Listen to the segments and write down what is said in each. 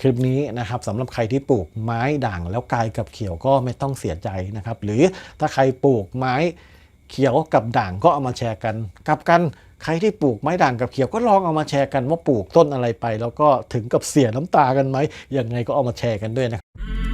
คลิปนี้นะครับสำหรับใครที่ปลูกไม้ด่างแล้วกลายกับเขียวก็ไม่ต้องเสียใจนะครับ หรือถ้าใครปลูกไม้เขียวกับด่างก็เอามาแชร์กันกลับกันใครที่ปลูกไม้ด่างกับเขียวก็ลองเอามาแชร์กันว่าปลูกต้นอะไรไป แล้วก็ถึงกับเสียน้ำตากันไหมยังไงก็เอามาแชร์กันด้วยนะครับ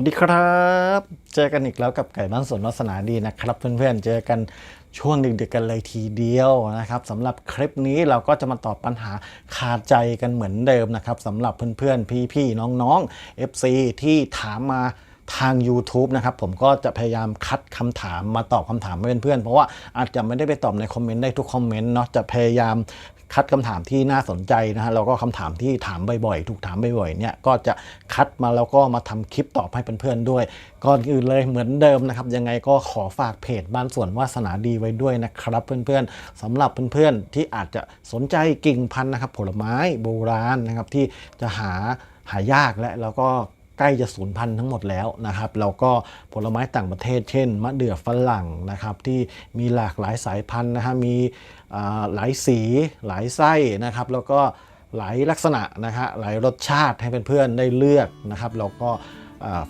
วัสดีครับ เจอกันอีกแล้วกับไก่บ้านสวนวาสนาดีนะครับ เพื่อนๆ เจอกันช่วงดึกๆกันเลยทีเดียวนะครับสำหรับคลิปนี้เราก็จะมาตอบปัญหาคาใจกันเหมือนเดิมนะครับสำหรับเพื่อนๆ พี่ๆ น้องๆ FC ที่ถามมาทาง YouTube นะครับผมก็จะพยายามคัดคำถามมาตอบคำถามเพื่อนๆเพราะว่าอาจจะไม่ได้ไปตอบในคอมเมนต์ได้ทุกคอมเมนต์เนาะจะพยายาม คัดคำถามที่น่าสนใจนะฮะแล้วก็คำถามที่ถามบ่อยๆ ถูกถามบ่อยๆเนี่ยก็จะคัดมาแล้วก็มาทำคลิปตอบให้เพื่อนๆด้วยก่อนอื่นเลยเหมือนเดิมนะครับ ยังไงก็ขอฝากเพจบ้านสวนวาสนาดีไว้ด้วยนะครับเพื่อนๆสำหรับเพื่อนๆที่อาจจะสนใจกิ่งพันธุ์นะครับผลไม้โบราณนะครับที่จะหาหายากและแล้วก็ใกล้จะสูญพันธุ์ทั้งหมดแล้วนะครับแล้วก็ผลไม้ต่างประเทศเช่น มะเดื่อฝรั่งนะครับที่มีหลากหลายสายพันธุ์นะฮะมี หลายสีหลายไส้นะครับ แล้วก็หลายลักษณะนะฮะหลายรสชาติให้เพื่อนๆได้เลือกนะครับแล้วก็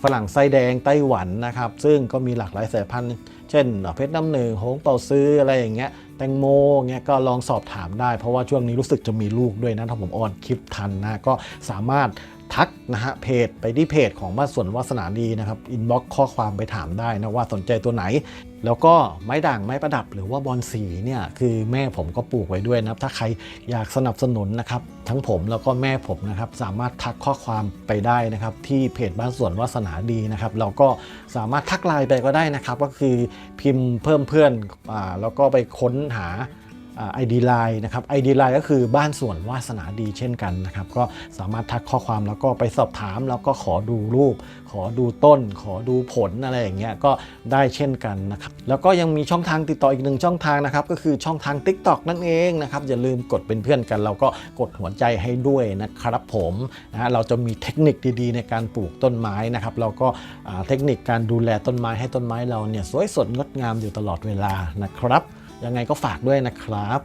ฝรั่งไส้แดงไต้หวันนะครับ ซึ่งก็มีหลากหลายสายพันธุ์เช่นเพชรน้ำหนึ่งหงเป่าซื้ออะไรอย่างเงี้ยแตงโมเงี้ยก็ลองสอบถามได้ เพราะว่าช่วงนี้รู้สึกจะมีลูกด้วยนะถ้าผมออนคลิปทันนะก็สามารถทักนะฮะเพจไปที่เพจของบ้านสวนวาสนาดีนะครับอินบ็อกข้อความไปถามได้นะว่าสนใจตัวไหน แล้วก็ไม้ด่างไม้ประดับหรือว่าบอลสีเนี่ยคือแม่ผมก็ปลูกไว้ด้วยนะครับ ถ้าใครอยากสนับสนุนนะครับ ทั้งผมแล้วก็แม่ผมนะครับ สามารถทักข้อความไปได้นะครับ ที่เพจบ้านสวนวาสนาดีนะครับเราก็สามารถทักไลน์ไปก็ได้นะครับ ก็คือพิมพ์เพิ่มเพื่อนอาแล้วก็ไปค้นหา ไอดีไลน์นะครับไอดีไลน์ก็คือบ้านส่วนวาสนาดีเช่นกันนะครับ ก็สามารถทักข้อความแล้วก็ไปสอบถาม แล้วก็ขอดูรูป ขอดูต้น ขอดูผลอะไรอย่างเงี้ยก็ได้เช่นกันนะครับแล้วก็ยังมีช่องทางติดต่ออีกหนึ่งช่องทางนะครับก็คือช่องทาง TikTok นั่นเองนะครับอย่าลืมกดเป็นเพื่อนกัน แล้วก็กดหัวใจให้ด้วยนะครับผมนะเราจะมีเทคนิคดีๆ ในการปลูกต้นไม้นะครับแล้วก็เทคนิคการดูแลต้นไม้ให้ต้นไม้เราเนี่ยสวยสดงดงามอยู่ตลอดเวลานะครับ ยังไงก็ฝากด้วยนะครับ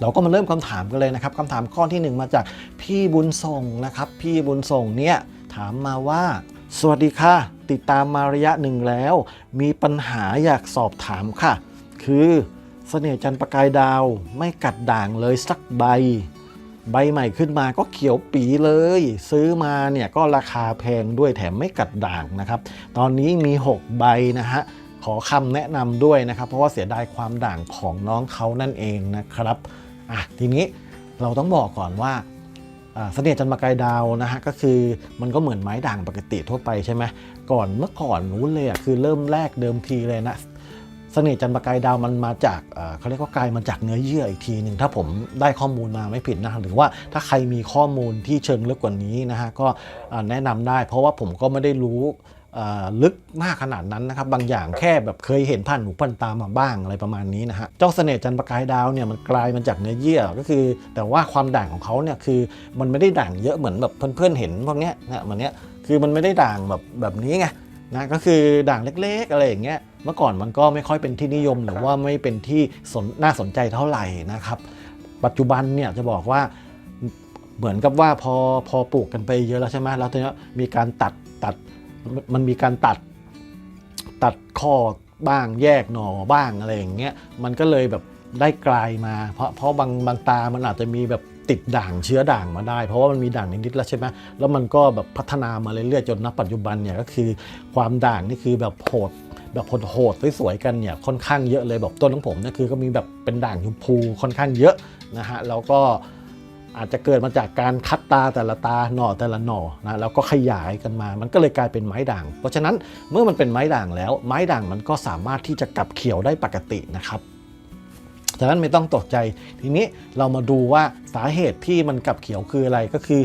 เราก็มาเริ่มคำถามกันเลยนะครับคำถามข้อที่หนึ่งมาจากพี่บุญส่งนะครับ พี่บุญส่งเนี่ยถามมาว่า สวัสดีค่ะ ติดตามมาระยะหนึ่งแล้ว มีปัญหาอยากสอบถามค่ะ คือเสน่ห์จันประกายดาวไม่กัดด่างเลยสักใบ ใบใหม่ขึ้นมาก็เขียวปีเลย ซื้อมาเนี่ยก็ราคาแพงด้วยแถมไม่กัดด่างนะครับ ตอนนี้มี 6 ใบนะฮะ ขอคำแนะนำด้วยนะครับ เพราะว่าเสียดายความด่างของน้องเขานั่นเองนะครับอะทีนี้เราต้องบอกก่อนว่าเสน่ห์จันทร์ประกายดาวนะฮะก็คือมันก็เหมือนไม้ด่างปกติทั่วไปใช่ไหมก่อนเมื่อก่อนนู้นเลยอะคือเริ่มแรกเดิมทีเลยนะเสน่ห์จันทร์ประกายดาวมันมาจากเขาเรียกว่ากลายมาจากเนื้อเยื่ออีกทีหนึ่งถ้าผมได้ข้อมูลมาไม่ผิดนะหรือว่าถ้าใครมีข้อมูลที่เชิงลึกกว่านี้นะฮะก็แนะนำได้ เพราะว่าผมก็ไม่ได้รู้ ลึกมากขนาดนั้นนะครับ บางอย่างแค่แบบเคยเห็นผ่านหูผ่านตามาบ้างอะไรประมาณนี้นะฮะเจ้าเสน่ห์จันประกายดาวเนี่ยมันกลายมาจากเนื้อเยื่อก็คือ แต่ว่าความด่างของเขาเนี่ยคือมันไม่ได้ด่างเยอะเหมือนแบบเพื่อนๆเห็นพวกเนี้ยนะเหมือนเนี้ยคือมันไม่ได้ด่างแบบแบบนี้ไงนะก็คือด่างเล็กๆอะไรอย่างเงี้ยเมื่อก่อนมันก็ไม่ค่อยเป็นที่นิยมหรือว่าไม่เป็นที่สนน่าสนใจเท่าไหร่นะครับ ปัจจุบันเนี่ยจะบอกว่าเหมือนกับว่าพอพอปลูกกันไปเยอะแล้วใช่ไหมแล้วทีนี้มีการตัดตัด มันมีการตัดตัดข้อบ้างแยกหน่อบ้างอะไรอย่างเงี้ยมันก็เลยแบบได้กลายมา เพราะเพราะบางบางตามันอาจจะมีแบบติดด่างเชื้อด่างมาได้ เพราะว่ามันมีด่างนิดๆแล้วใช่ไหมแล้วมันก็แบบพัฒนามาเรื่อยๆจนณปัจจุบันเนี่ยก็คือความด่างนี่คือแบบโหดแบบโหดๆสวยๆกันเนี่ยค่อนข้างเยอะเลยแบบต้นของผมเนี่ยคือก็มีแบบเป็นด่างชมพูค่อนข้างเยอะนะฮะแล้วก็ อาจจะเกิดมาจากการคัดตาแต่ละตาหน่อแต่ละหน่อนะแล้วก็ขยายกันมา มันก็เลยกลายเป็นไม้ด่าง เพราะฉะนั้นเมื่อมันเป็นไม้ด่างแล้ว ไม้ด่างมันก็สามารถที่จะกลับเขียวได้ปกตินะครับฉะนั้นไม่ต้องตกใจ ทีนี้เรามาดูว่าสาเหตุที่มันกลับเขียวคืออะไรก็คือ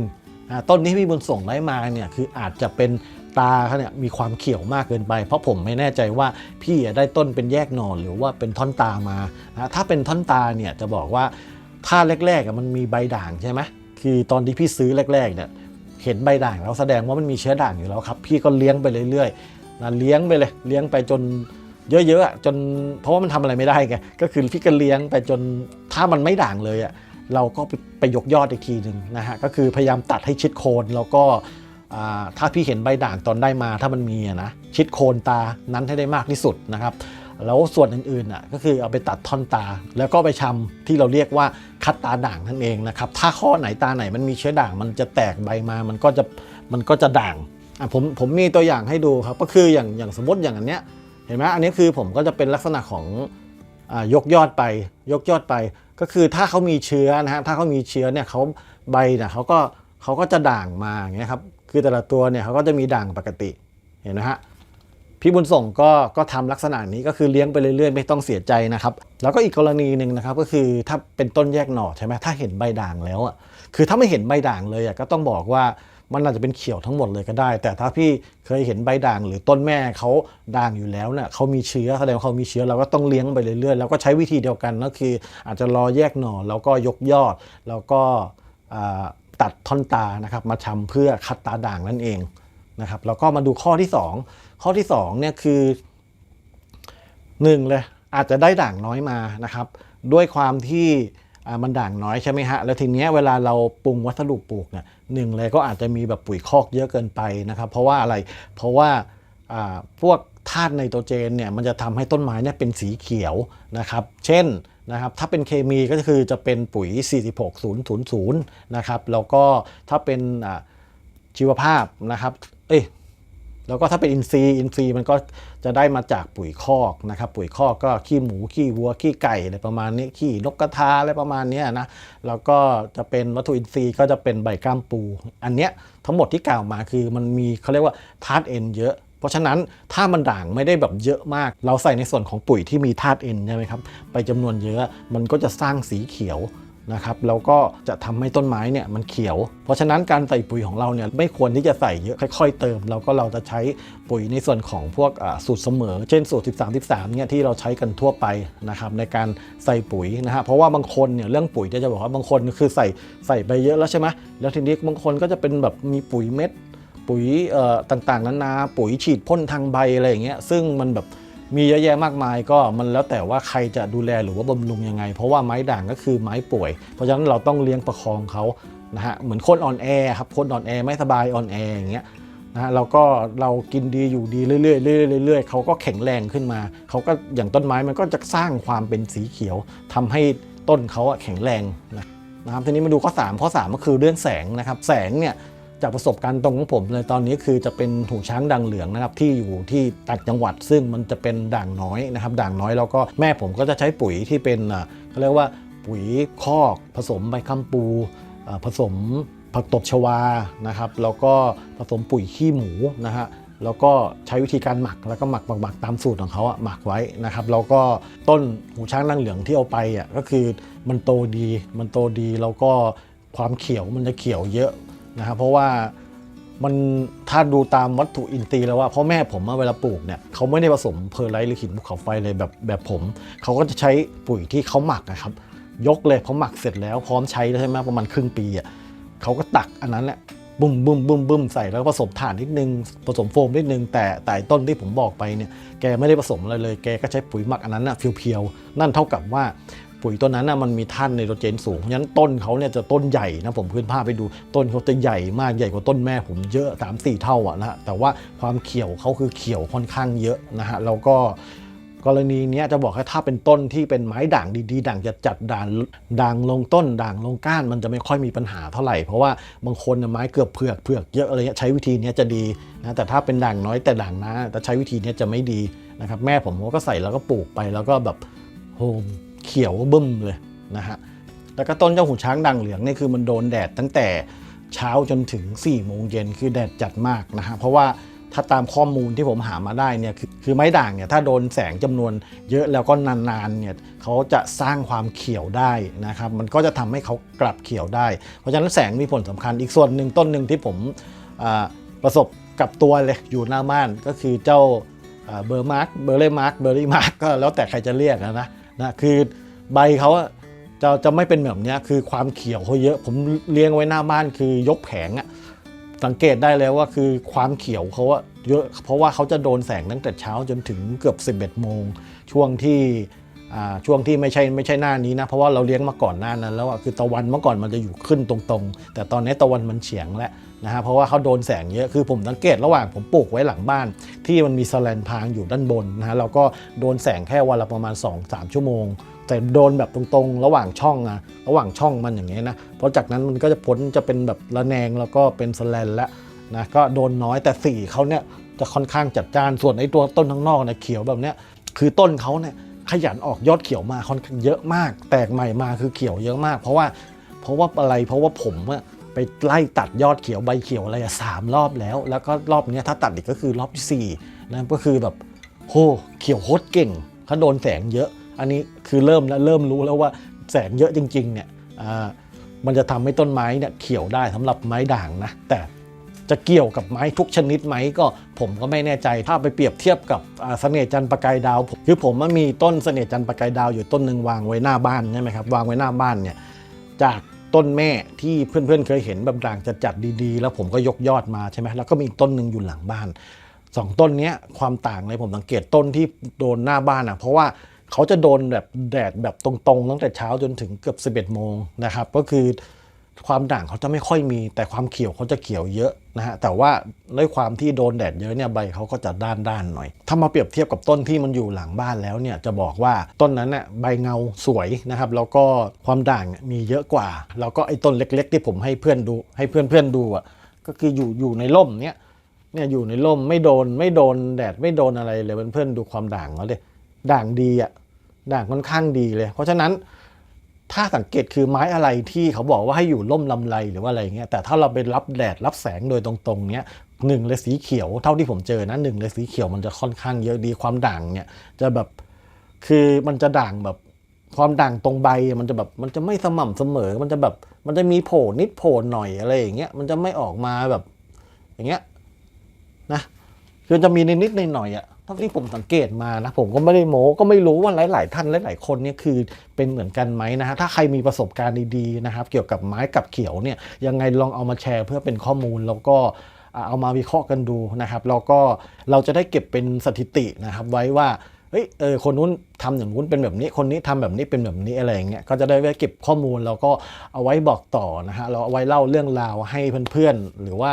1อ่าต้นที่พี่บุญส่งได้มาเนี่ยคืออาจจะเป็นตาเขาเนี่ยมีความเขียวมากเกินไป เพราะผมไม่แน่ใจว่าพี่อะได้ต้นเป็นแยกหน่อหรือว่าเป็นท่อนตามานะถ้าเป็นท่อนตาเนี่ยจะบอกว่า ถ้าแรกๆมันมีใบด่างใช่ไหมคือตอนที่พี่ซื้อแรกๆเนี่ยเห็นใบด่างแล้วแสดงว่ามันมีเชื้อด่างอยู่แล้วครับ พี่ก็เลี้ยงไปเรื่อยๆนะเลี้ยงไปเลยเลี้ยงไปจนเยอะๆอะจนเพราะว่ามันทำอะไรไม่ได้ไงก็คือพี่ก็เลี้ยงไปจนถ้ามันไม่ด่างเลยอะเราก็ไปไปยกยอดอีกทีหนึ่งนะฮะก็คือพยายามตัดให้ชิดโคนแล้วก็ถ้าพี่เห็นใบด่างตอนได้มาถ้ามันมีะนะชิดโคนตานั้นให้ได้มากที่สุดนะครับ แล้วส่วนอื่นๆอะก็คือเอาไปตัดท่อนตา แล้วก็ไปชำที่เราเรียกว่าคัดตาด่างนั่นเองนะครับ ถ้าข้อไหนตาไหนมันมีเชื้อด่างมันจะแตกใบมา มันก็จะมันก็จะด่างอะผมผมมีตัวอย่างให้ดูครับ ก็คืออย่างอย่างสมมติอย่างอันเนี้ยเห็นไหมอันนี้คือผมก็จะเป็นลักษณะของอายกยอดไปยกยอดไป ก็คือถ้าเขามีเชื้อนะฮะถ้าเขามีเชื้อเนี่ยเขาใบเนี่ยเขาก็เขาก็จะด่างมาอย่างเงี้ยครับคือแต่ละตัวเนี่ยเขาก็จะมีด่างปกติเห็นไหมฮะ พี่บุญส่งก็ก็ทำลักษณะนี้ก็คือเลี้ยงไปเรื่อยๆ ไม่ต้องเสียใจนะครับ แล้วก็อีกกรณีหนึ่งนะครับก็คือถ้าเป็นต้นแยกหน่อใช่ไหมถ้าเห็นใบด่างแล้วอะคือถ้าไม่เห็นใบด่างเลยอะก็ต้องบอกว่ามันอาจจะเป็นเขียวทั้งหมดเลยก็ได้ แต่ถ้าพี่เคยเห็นใบด่างหรือต้นแม่เขาด่างอยู่แล้วเนี่ยเขามีเชื้อแสดงว่าเขามีเชื้อเราก็ต้องเลี้ยงไปเรื่อยๆ แล้วก็ใช้วิธีเดียวกันก็คือ อาจจะรอแยกหน่อแล้วก็ยกยอด แล้วก็ตัดท่อนตานะครับมาชำเพื่อคัดตาด่างนั่นเองนะครับแล้วก็มาดูข้อที่ 2 ข้อที่2เนี่ยคือหนึ่งเลยอาจจะได้ด่างน้อยมานะครับ ด้วยความที่มันด่างน้อยใช่ไหมฮะ แล้วทีเนี้ยเวลาเราปรุงวัสดุปลูกเนี่ยหนึ่งเลยก็อาจจะมีแบบปุ๋ยคอกเยอะเกินไปนะครับ เพราะว่าอะไรเพราะว่าพวกธาตุไนโตรเจนเนี่ยมันจะทำให้ต้นไม้เนี่ยเป็นสีเขียวนะครับ เช่นนะครับถ้าเป็นเคมีก็คือจะเป็นปุ๋ย 46000 นะครับ แล้วก็ถ้าเป็นชีวภาพนะครับ เอ้ย แล้วก็ถ้าเป็นอินทรีย์อินทรีย์มันก็จะได้มาจากปุ๋ยคอกนะครับปุ๋ยคอกก็ขี้หมูขี้วัวขี้ไก่อะไรประมาณนี้ขี้นกกระทาอะไรประมาณนี้นะแล้วก็จะเป็นวัตถุอินทรีย์ก็จะเป็นใบกล้ามปู อันเนี้ยทั้งหมดที่กล่าวมาคือมันมีเขาเรียกว่าธาตุเอ็นเยอะเพราะฉะนั้นถ้ามันด่างไม่ได้แบบเยอะมาก เราใส่ในส่วนของปุ๋ยที่มีธาตุเอ็นใช่ไหมครับ ไปจำนวนเยอะมันก็จะสร้างสีเขียว นะครับแล้วก็จะทำให้ต้นไม้เนี่ยมันเขียว เพราะฉะนั้นการใส่ปุ๋ยของเราเนี่ยไม่ควรที่จะใส่เยอะค่อยๆ เติม แล้วก็เราจะใช้ปุ๋ยในส่วนของพวกสูตรเสมอ เช่นสูตร 13 13เนี่ยที่เราใช้กันทั่วไปนะครับในการใส่ปุ๋ยนะฮะเพราะว่าบางคนเนี่ยเรื่องปุ๋ยจะบอกว่าบางคนคือใส่ใส่ไปเยอะแล้วใช่ไหมแล้วทีนี้บางคนก็จะเป็นแบบมีปุ๋ยเม็ด ปุ๋ยต่างๆนานาปุ๋ยฉีดพ่นทางใบอะไรอย่างเงี้ยซึ่งมันแบบ มีเยอะแยะมากมายก็มันแล้วแต่ว่าใครจะดูแลหรือว่าบำรุงยังไง เพราะว่าไม้ด่างก็คือไม้ป่วย เพราะฉะนั้นเราต้องเลี้ยงประคองเขานะฮะเหมือนคนอ่อนแอครับคนอ่อนแอไม่สบายอ่อนแออย่างเงี้ยนะฮะเราก็เรากินดีอยู่ดีเรื่อยๆเรื่อยๆเรื่อยๆเขาก็แข็งแรงขึ้นมาเขาก็อย่างต้นไม้มันก็จะสร้างความเป็นสีเขียวทำให้ต้นเขาอะแข็งแรงนะนะครับทีนี้มาดูข้อ 3 ข้อ 3 ก็คือเรื่องแสงนะครับ แสงเนี่ย จากประสบการณ์ตรงของผมเลยตอนนี้คือจะเป็นหูช้างด่างเหลืองนะครับที่อยู่ที่ต่างจังหวัด ซึ่งมันจะเป็นด่างน้อยนะครับ ด่างน้อยแล้วก็แม่ผมก็จะใช้ปุ๋ยที่เป็นเขาเรียกว่าปุ๋ยคอกผสมใบข้ามปูผสมผักตบชวานะครับแล้วก็ผสมปุ๋ยขี้หมูนะฮะแล้วก็ใช้วิธีการหมักแล้วก็หมักหมักหมักตามสูตรของเขาอะหมักไว้นะครับแล้วก็ต้นหูช้างด่างเหลืองที่เอาไปอะก็คือมันโตดีมันโตดีแล้วก็ความเขียวมันจะเขียวเยอะ นะครับเพราะว่ามันถ้าดูตามวัตถุอินทรีย์แล้วว่าพราะแม่ผมอเวลาปลูกเนี่ยเขาไม่ได้ผสมเพอร์ไลท์หรือหินภูเขาไฟเลยแบบแบบผม เขาก็จะใช้ปุ๋ยที่เขาหมักนะครับ ยกเลยพอหมักเสร็จแล้วพร้อมใช้แล้วใช่ไหมประมาณครึ่งปีอะเขาก็ตักอันนั้นแหละบุ้มบุ้มบุ้มบุ้มใส่แล้วผสมถ่านนิดนึง ผสมโฟมนิดนึง แต่แต่ต้นที่ผมบอกไปเนี่ยแกไม่ได้ผสมอะไรเลย แกก็ใช้ปุ๋ยหมักอันนั้นน่ะเพียวๆนั่นเท่ากับว่า ปุ๋ยต้นนั้นนะมันมีท่านไนโตรเจนสูงเพราะฉะนั้นต้นเขาเนี่ยจะต้นใหญ่นะผมขึ้นภาพไปดู ต้นเขาจะใหญ่มากใหญ่กว่าต้นแม่ผมเยอะ3ามสี่เท่าอะนะฮะแต่ว่าความเขียวเขาคือเขียวค่อนข้างเยอะนะฮะแล้วก็กรณีนี้จะบอกให้ถ้าเป็นต้นที่เป็นไม้ด่างดีๆ ด่างจะจัดด่างด่างลงต้น ด่างลงก้าน มันจะไม่ค่อยมีปัญหาเท่าไหร่ เพราะว่าบางคนเนี่ยไม้เกือบเผือกเผือกเยอะอะไรเงี้ยใช้วิธีนี้จะดีนะแต่ถ้าเป็นด่างน้อยแต่ด่างนะแต่ใช้วิธีนี้จะไม่ดีนะครับแม่ผมก็ใส่แล้วก็ปลูกไปแล้วก็แบบโฮม เขียวบึ้มเลยนะฮะแล้วก็ต้นเจ้าหูช้างด่างเหลืองนี่คือมันโดนแดดตั้งแต่เช้าจนถึง4ี่โมงเย็นคือแดดจัดมากนะฮะเพราะว่าถ้าตามข้อมูลที่ผมหามาได้เนี่ยคือไม้ด่างเนี่ยถ้าโดนแสงจำนวนเยอะแล้วก็นานๆเนี่ยเขาจะสร้างความเขียวได้นะครับมันก็จะทำให้เขากลับเขียวได้ เพราะฉะนั้นแสงมีผลสำคัญอีกส่วนหนึ่งต้นหนึ่งที่ผมประสบกับตัวเลยอยู่หน้าบ้านก็คือเจ้าเบอร์มาร์กเบอร์เลมาร์กเบอร์รี่มาร์กก็แล้วแต่ใครจะเรียกนะนะ นะคือใบเขาจะจะไม่เป็นแบบเนี้ยคือความเขียวเขาเยอะ ผมเลี้ยงไว้หน้าบ้านคือยกแผงอะสังเกตได้เลยว่าคือความเขียวเขาอะเยอะเพราะว่าเขาจะโดนแสงตั้งแต่เช้าจนถึงเกือบ 11 โมง ช่วงที่อ่าช่วงที่ไม่ใช่ไม่ใช่หน้านี้นะ เพราะว่าเราเลี้ยงมาก่อนหน้านั้นแล้วคือตะวันเมื่อก่อนมันจะอยู่ขึ้นตรงๆ แต่ตอนนี้ตะวันมันเฉียงแล้ว นะฮะเพราะว่าเขาโดนแสงเยอะคือผมสังเกตระหว่างผมปลูกไว้หลังบ้าน ที่มันมีสแลนพางอยู่ด้านบนนะฮะเราก็โดนแสงแค่วันละประมาณ 2-3 ชั่วโมง แต่โดนแบบตรงๆ ระหว่างช่องอะระหว่างช่องมันอย่างเงี้ยนะเพราะจากนั้นมันก็จะพ้นจะเป็นแบบระแนงแล้วก็เป็นสแลนแล้วนะก็โดนน้อยแต่สีเขาเนี่ยจะค่อนข้างจัดจ้านส่วนไอ้ตัวต้นข้างนอกเนี่ยเขียวแบบเนี้ยคือต้นเขาเนี่ยขยันออกยอดเขียวมาค่อนข้างเยอะมาก แตกใหม่มาคือเขียวเยอะมาก เพราะว่าเพราะว่าอะไรเพราะว่าผมอะ ไปไล่ตัดยอดเขียวใบเขียวอะไรสามรอบแล้ว แล้วก็รอบนี้ถ้าตัดอีกก็คือรอบที่สี่นะก็คือแบบโหเขียวโคตรเก่งเขาโดนแสงเยอะ อันนี้คือเริ่มแล้วเริ่มรู้แล้วว่าแสงเยอะจริงๆเนี่ยมันจะทำให้ต้นไม้เนี่ยเขียวได้สำหรับไม้ด่างนะแต่จะเกี่ยวกับไม้ทุกชนิดไหมก็ผมก็ไม่แน่ใจถ้าไปเปรียบเทียบกับเสน่จันประกายดาวคือผมมันมีต้นเสน่จันประกายดาวอยู่ต้นหนึ่งวางไว้หน้าบ้านใช่ไหมครับวางไว้หน้าบ้านเนี่ยจาก ต้นแม่ที่เพื่อนๆ เคยเห็นแบบด่างจะจัดดีๆ แล้วผมก็ยกยอดมาใช่ไหมแล้วก็มีต้นหนึ่งอยู่หลังบ้านสองต้นนี้ความต่างเลยผมสังเกตต้นที่โดนหน้าบ้านอะเพราะว่าเขาจะโดนแบบแดดแบบตรงๆ ตั้งแต่เช้าจนถึงเกือบ 11 โมงนะครับ ก็คือ ความด่างเขาจะไม่ค่อยมี แต่ความเขียวเขาจะเขียวเยอะนะฮะแต่ว่าด้วยความที่โดนแดดเยอะเนี่ยใบเขาก็จะด้านด้านๆหน่อย ถ้ามาเปรียบเทียบกับต้นที่มันอยู่หลังบ้านแล้วเนี่ยจะบอกว่าต้นนั้นน่ะใบเงาสวยนะครับแล้วก็ความด่างมีเยอะกว่า แล้วก็ไอ้ต้นเล็ก ๆ ที่ผมให้เพื่อนดู ให้เพื่อนๆดูอะก็คืออยู่อยู่ในร่มเนี้ยเนี่ยอยู่ในร่มไม่โดนไม่โดนแดดไม่โดนอะไรเลยเพื่อนๆดูความด่างเขาเลยด่างดีอะด่างค่อนข้างดีเลย เพราะฉะนั้น ถ้าสังเกตคือไม้อะไรที่เขาบอกว่าให้อยู่ร่มลำไรหรือว่าอะไรเงี้ยแต่ถ้าเราไปรับแดดรับแสงโดยตรงๆเนี้ยหนึ่งเลยสีเขียวเท่าที่ผมเจอนะหนึ่งเลยสีเขียวมันจะค่อนข้างเยอะดีความด่างเนี่ยจะแบบคือมันจะด่างแบบความด่างตรงใบมันจะแบบมันจะไม่สม่ำเสมอ มันจะแบบมันจะมีโผล่นิดโผล่หน่อยอะไรอย่างเงี้ยมันจะไม่ออกมาแบบ อย่างเงี้ยนะคือจะมีนิดๆหน่อยๆอะ ท่าที่ผมสังเกตมานะผมก็ไม่ได้โม้ก็ไม่รู้ว่าหลาย ๆ ท่านหลาย ๆ คนเนี่ยคือเป็นเหมือนกันไหมนะฮะถ้าใครมีประสบการณ์ดีๆนะครับ เกี่ยวกับไม้กับเขียวเนี่ยยังไงลองเอามาแชร์เพื่อเป็นข้อมูลแล้วก็เอามาวิเคราะห์กันดูนะครับแล้วก็เราจะได้เก็บเป็นสถิตินะครับไว้ว่าเฮ้ยเออคนนู้นทำอย่างนู้นเป็นแบบนี้ คนนี้ทำแบบนี้เป็นแบบนี้อะไรอย่างเงี้ยก็จะได้ไว้เก็บข้อมูลแล้วก็เอาไว้บอกต่อนะฮะเราเอาไว้เล่าเรื่องราวให้เพื่อนๆหรือว่า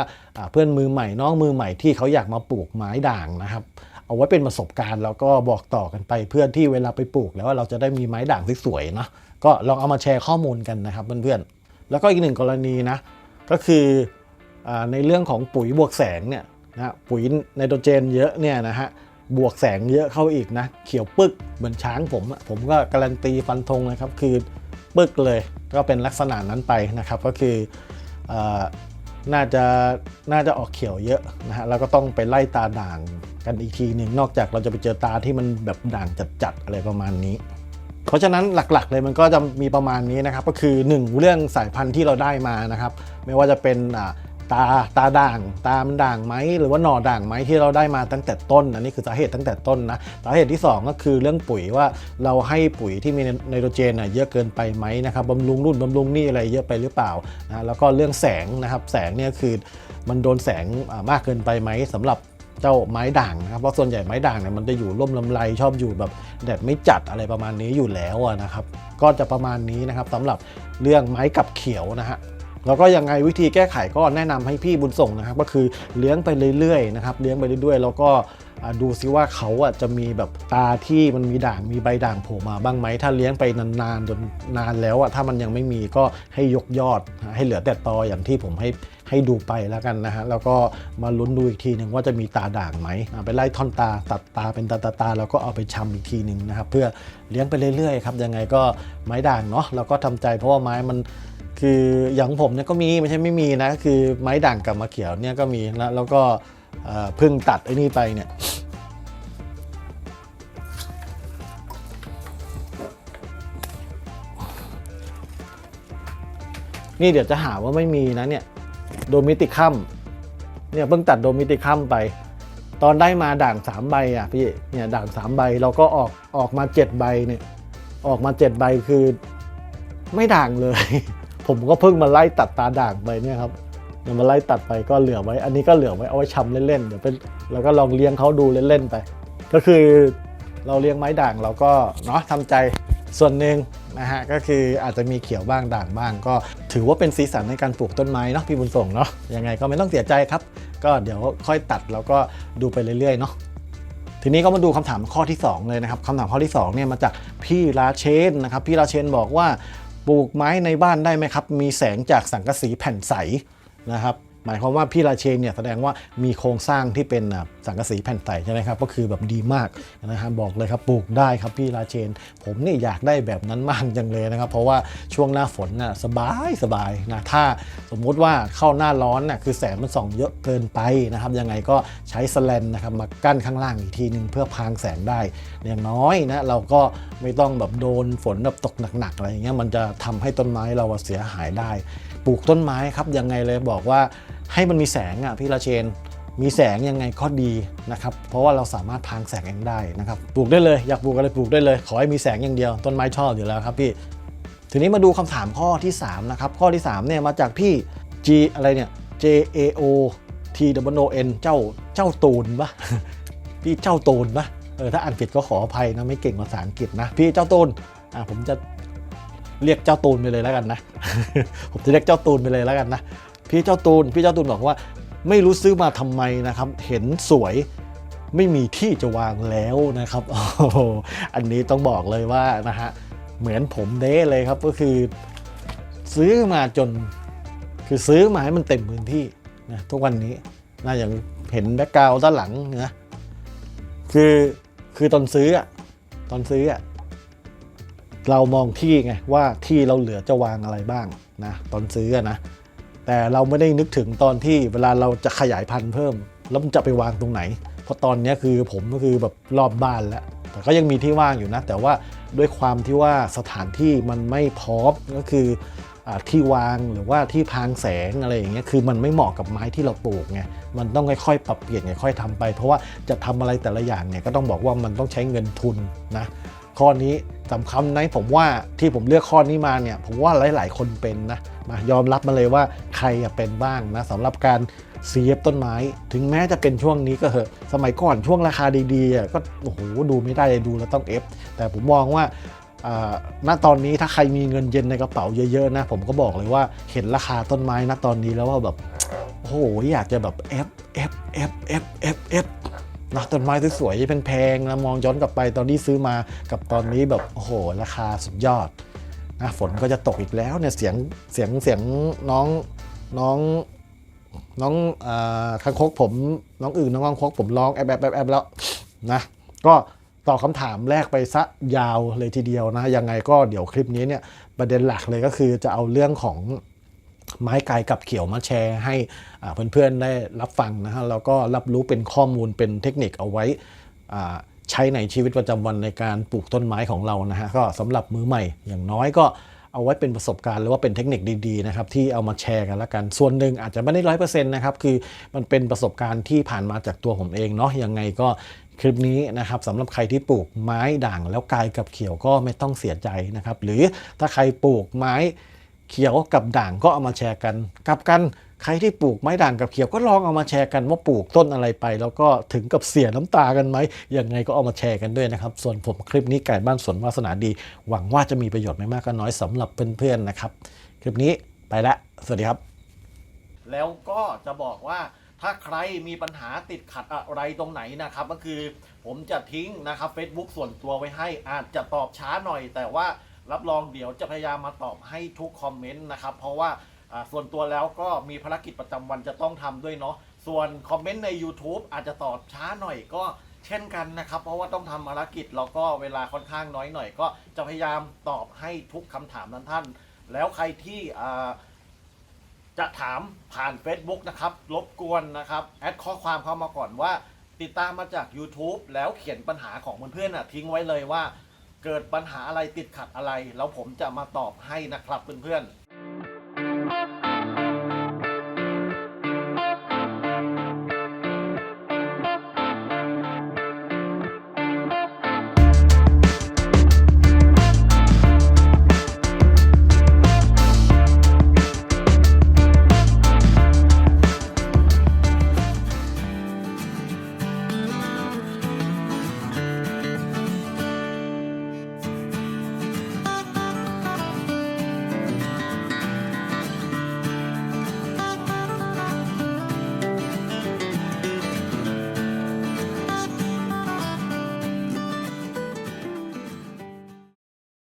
เพื่อนมือใหม่น้องมือใหม่ที่เขาอยากมาปลูกไม้ด่างนะครับ เอาไว้เป็นประสบการณ์แล้วก็บอกต่อกันไปเพื่อนที่เวลาไปปลูก แล้วว่าเราจะได้มีไม้ด่างสวยๆเนาะก็ลองเอามาแชร์ข้อมูลกันนะครับเพื่อนๆแล้วก็อีกหนึ่งกรณีนะก็คืออในเรื่องของปุ๋ยบวกแสงเนี่ยนะปุ๋ยไนโตรเจนเยอะเนี่ยนะฮะบวกแสงเยอะเข้าอีกนะ เขียวปึกเหมือนช้างผม ผมก็การันตีฟันธงเลยครับ คือปึกเลยก็เป็นลักษณะนั้นไปนะครับ ก็คืออน่าจะน่าจะออกเขียวเยอะนะฮะแล้วก็ต้องไปไล่ตาด่าง กันอีกทีหนึ่งนอกจากเราจะไปเจอตาที่มันแบบด่างจัดๆอะไรประมาณนี้ เพราะฉะนั้นหลักๆเลยมันก็จะมีประมาณนี้นะครับ ก็คือ 1 เรื่องสายพันธุ์ที่เราได้มานะครับ ไม่ว่าจะเป็นตาตาด่างตามันด่างไหมหรือว่าหน่อด่างไหมที่เราได้มาตั้งแต่ต้นอันนี้คือสาเหตุตั้งแต่ต้นนะสาเหตุที่ 2 ก็คือเรื่องปุ๋ยว่าเราให้ปุ๋ยที่มีไนโตรเจนน่ะเยอะเกินไปไหมนะครับบำรุงรุ่นบำรุงนี่อะไรเยอะไปหรือเปล่านะแล้วก็เรื่องแสงนะครับแสงเนี่ยคือมันโดนแสงมากเกินไปไหมสำหรับ เจ้าไม้ด่างนะครับเพราะส่วนใหญ่ไม้ด่างเนี่ยมันจะอยู่ร่มลำไรชอบอยู่แบบแดดไม่จัดอะไรประมาณนี้อยู่แล้วนะครับ ก็จะประมาณนี้นะครับสำหรับเรื่องไม้กับเขียวนะฮะแล้วก็ยังไงวิธีแก้ไขก็แนะนำให้พี่บุญส่งนะครับ ก็คือเลี้ยงไปเรื่อยๆนะครับเลี้ยงไปเรื่อยๆ แล้วก็ ดูซิว่าเขาอะจะมีแบบตาที่มันมีด่างมีใบด่างโผล่มาบ้างไหมถ้าเลี้ยงไปนานๆจนนานแล้วอะถ้ามันยังไม่มีก็ให้ยกยอด ให้เหลือแต่ตออย่างที่ผมให้ให้ดูไปแล้วกันนะฮะแล้วก็มาลุ้นดูอีกทีหนึ่งว่าจะมีตาด่างไหมไปไล่ท่อนตาตัดตาเป็นตาตาตาแล้วก็เอาไปชำอีกทีหนึ่งนะครับเพื่อเลี้ยงไปเรื่อยๆครับยังไงก็ไม้ด่างเนาะเราก็ทำใจเพราะว่าไม้มันคืออย่างผมเนี่ยก็มีไม่ใช่ไม่มีนะคือไม้ด่างกับมะเขียวเนี่ยก็มีแล้วแล้วก็เพิ่งตัดไอ้นี่ไปเนี่ย นี่เดี๋ยวจะหาว่าไม่มีนะเนี่ยโดมิติคัมเนี่ยเพิ่งตัดโดมิติคัมไป ตอนได้มาด่างสามใบอะพี่เนี่ยด่างสามใบเราก็ออกออกมาเจ็ดใบเนี่ยออกมาเจ็ดใบคือไม่ด่างเลย ผมก็เพิ่งมาไล่ตัดตาด่างไปเนี่ยครับเดี๋ยวมาไล่ตัดไปก็เหลือไว้ อันนี้ก็เหลือไว้เอาไว้ชำเล่นๆเดี๋ยวเป็นเราก็ลองเลี้ยงเขาดูเล่นๆไป ก็คือเราเลี้ยงไม้ด่างเราก็เนาะทำใจส่วนหนึ่ง นะฮะก็คืออาจจะมีเขียวบ้างด่างบ้าง ก็ถือว่าเป็นสีสันในการปลูกต้นไม้เนาะพี่บุญส่งเนาะยังไงก็ไม่ต้องเสียใจครับ ก็เดี๋ยวค่อยตัดแล้วก็ดูไปเรื่อยๆเนาะทีนี้ก็มาดูคำถามข้อที่ 2 เลยนะครับคำถามข้อที่2เนี่ยมาจากพี่ราเชนนะครับพี่ราเชนบอกว่าปลูกไม้ในบ้านได้ไหมครับ มีแสงจากสังกะสีแผ่นใสนะครับ หมายความว่าพี่ราเชนเนี่ยแสดงว่ามีโครงสร้างที่เป็นสังกะสีแผ่นใสใช่ไหมครับก็คือแบบดีมากนะครับบอกเลยครับปลูกได้ครับพี่ราเชน ผมนี่อยากได้แบบนั้นมากจังเลยนะครับ เพราะว่าช่วงหน้าฝนน่ะสบายสบายนะถ้าสมมุติว่าเข้าหน้าร้อนน่ะคือแสงมันส่องเยอะเกินไปนะครับยังไงก็ใช้สแลนนะครับมากั้นข้างล่างอีกทีหนึ่งเพื่อพรางแสงได้อย่างน้อยนะเราก็ไม่ต้องแบบโดนฝนแบบตกหนักๆอะไรอย่างเงี้ยมันจะทำให้ต้นไม้เราเสียหายได้ ปลูกต้นไม้ครับยังไงเลยบอกว่าให้มันมีแสงอะพี่ราเชน มีแสงยังไงก็ดีนะครับ เพราะว่าเราสามารถพางแสงเองได้นะครับ ปลูกได้เลยอยากปลูกอะไรปลูกได้เลย ขอให้มีแสงอย่างเดียวต้นไม้ชอบอยู่แล้วครับพี่ ทีนี้มาดูคำถามข้อที่3นะครับข้อที่3เนี่ยมาจากพี่ G อะไรเนี่ย J A O T W O N เจ้าเจ้าตูนปะพี่เจ้าตูนปะเออถ้าอ่านผิดก็ขออภัยนะไม่เก่งภาษาอังกฤษนะ พี่เจ้าตูนอะผมจะ เรียกเจ้าตูนไปเลยแล้วกันนะ ผมจะเรียกเจ้าตูนไปเลยแล้วกันนะ พี่เจ้าตูน พี่เจ้าตูนบอกว่า ไม่รู้ซื้อมาทำไมนะครับ เห็นสวยไม่มีที่จะวางแล้วนะครับโอ้อันนี้ต้องบอกเลยว่านะฮะ เหมือนผมเด้เลยครับก็คือ ซื้อมาจน คือซื้อมาให้มันเต็มพื้นที่นะทุกวันนี้นะอย่างเห็นแบ็กกราวด์ด้านหลังนะคือคือตอนซื้ออะตอนซื้ออะ เรามองที่ไงว่าที่เราเหลือจะวางอะไรบ้างนะตอนซื้อนะ แต่เราไม่ได้นึกถึงตอนที่เวลาเราจะขยายพันธุ์เพิ่ม แล้วมันจะไปวางตรงไหน เพราะตอนนี้คือผมก็คือแบบรอบบ้านแล้ว แต่ก็ยังมีที่ว่างอยู่นะ แต่ว่าด้วยความที่ว่าสถานที่มันไม่พร้อมก็คืออที่วางหรือว่าที่พางแสงอะไรอย่างเงี้ยคือมันไม่เหมาะกับไม้ที่เราปลูกไงมันต้องค่อยๆปรับเปลี่ยนค่อยๆทำไป เพราะว่าจะทำอะไรแต่ละอย่างเนี่ยก็ต้องบอกว่ามันต้องใช้เงินทุนนะ ข้อนี้สำคัญนะผมว่าที่ผมเลือกข้อนี้มาเนี่ยผมว่าหลาย ๆ คนเป็นนะมายอมรับมาเลยว่าใครอะเป็นบ้างนะสำหรับการเสียบต้นไม้ ถึงแม้จะเป็นช่วงนี้ก็เหอะสมัยก่อนช่วงราคาดีๆก็โอ้โหดูไม่ได้เลยดูแล้วต้องเอฟแต่ผมมองว่าอ่าณตอนนี้ถ้าใครมีเงินเย็นในกระเป๋าเยอะๆนะ ผมก็บอกเลยว่าเห็นราคาต้นไม้ณตอนนี้แล้วว่าแบบโอ้โหอยากจะแบบเอฟเอฟเอฟเอฟเอฟ นะต้นไม้สวยๆเป็นแพงๆนะมองย้อนกลับไปตอนที่ซื้อมากับตอนนี้แบบโอ้โห ราคาสุดยอดนะฝนก็จะตกอีกแล้วเนี่ยเสียงเสียงเสียงน้องน้องน้องอาคังคกผมน้องอื่นน้องคังคกผมร้องแอบแอบแอบแอบแล้วนะก็ตอบคำถามแรกไปซะยาวเลยทีเดียวนะยังไงก็เดี๋ยวคลิปนี้เนี่ยประเด็นหลักเลยก็คือจะเอาเรื่องของ ไม้กายกับเขียวมาแชร์ให้เพื่อนๆได้รับฟังนะฮะแล้วก็รับรู้เป็นข้อมูลเป็นเทคนิคเอาไว้ใช้ในชีวิตประจำวันในการปลูกต้นไม้ของเรานะฮะก็สำหรับมือใหม่อย่างน้อยก็เอาไว้เป็นประสบการณ์หรือว่าเป็นเทคนิคดีๆนะครับที่เอามาแชร์กันละกัน ส่วนหนึ่งอาจจะไม่ได้ร้อยเปอร์เซ็นต์นะครับคือมันเป็นประสบการณ์ที่ผ่านมาจากตัวผมเองเนาะยังไงก็คลิปนี้นะครับสำหรับใครที่ปลูกไม้ด่างแล้วกายกับเขียวก็ไม่ต้องเสียใจนะครับหรือถ้าใครปลูกไม้ เขียวกับด่างก็เอามาแชร์กันกลับกันใครที่ปลูกไม้ด่างกับเขียวก็ลองเอามาแชร์กันว่าปลูกต้นอะไรไป แล้วก็ถึงกับเสียน้ำตากันไหมยังไงก็เอามาแชร์กันด้วยนะครับ ส่วนผมคลิปนี้ไก่บ้านสวนวาสนาดี หวังว่าจะมีประโยชน์ไม่มากก็น้อยสำหรับเพื่อนๆนะครับ คลิปนี้ไปละสวัสดีครับ แล้วก็จะบอกว่าถ้าใครมีปัญหาติดขัดอะไรตรงไหนนะครับ ก็คือผมจะทิ้งนะครับ Facebook ส่วนตัวไว้ให้อาจจะตอบช้าหน่อยแต่ว่า รับรองเดี๋ยวจะพยายามมาตอบให้ทุกคอมเมนต์นะครับ เพราะว่าส่วนตัวแล้วก็มีภารกิจประจำวันจะต้องทำด้วยเนาะส่วนคอมเมนต์ใน YouTube อาจจะตอบช้าหน่อยก็เช่นกันนะครับ เพราะว่าต้องทำภารกิจแล้วก็เวลาค่อนข้างน้อยหน่อย ก็จะพยายามตอบให้ทุกคำถามนั้นท่าน แล้วใครที่จะถามผ่าน Facebook นะครับรบกวนนะครับ แอดข้อความเข้ามาก่อนว่า ติดตามมาจาก YouTube แล้วเขียนปัญหาของเพื่อนๆนะทิ้งไว้เลยว่า เกิดปัญหาอะไรติดขัดอะไร แล้วผมจะมาตอบให้นะครับเพื่อนๆ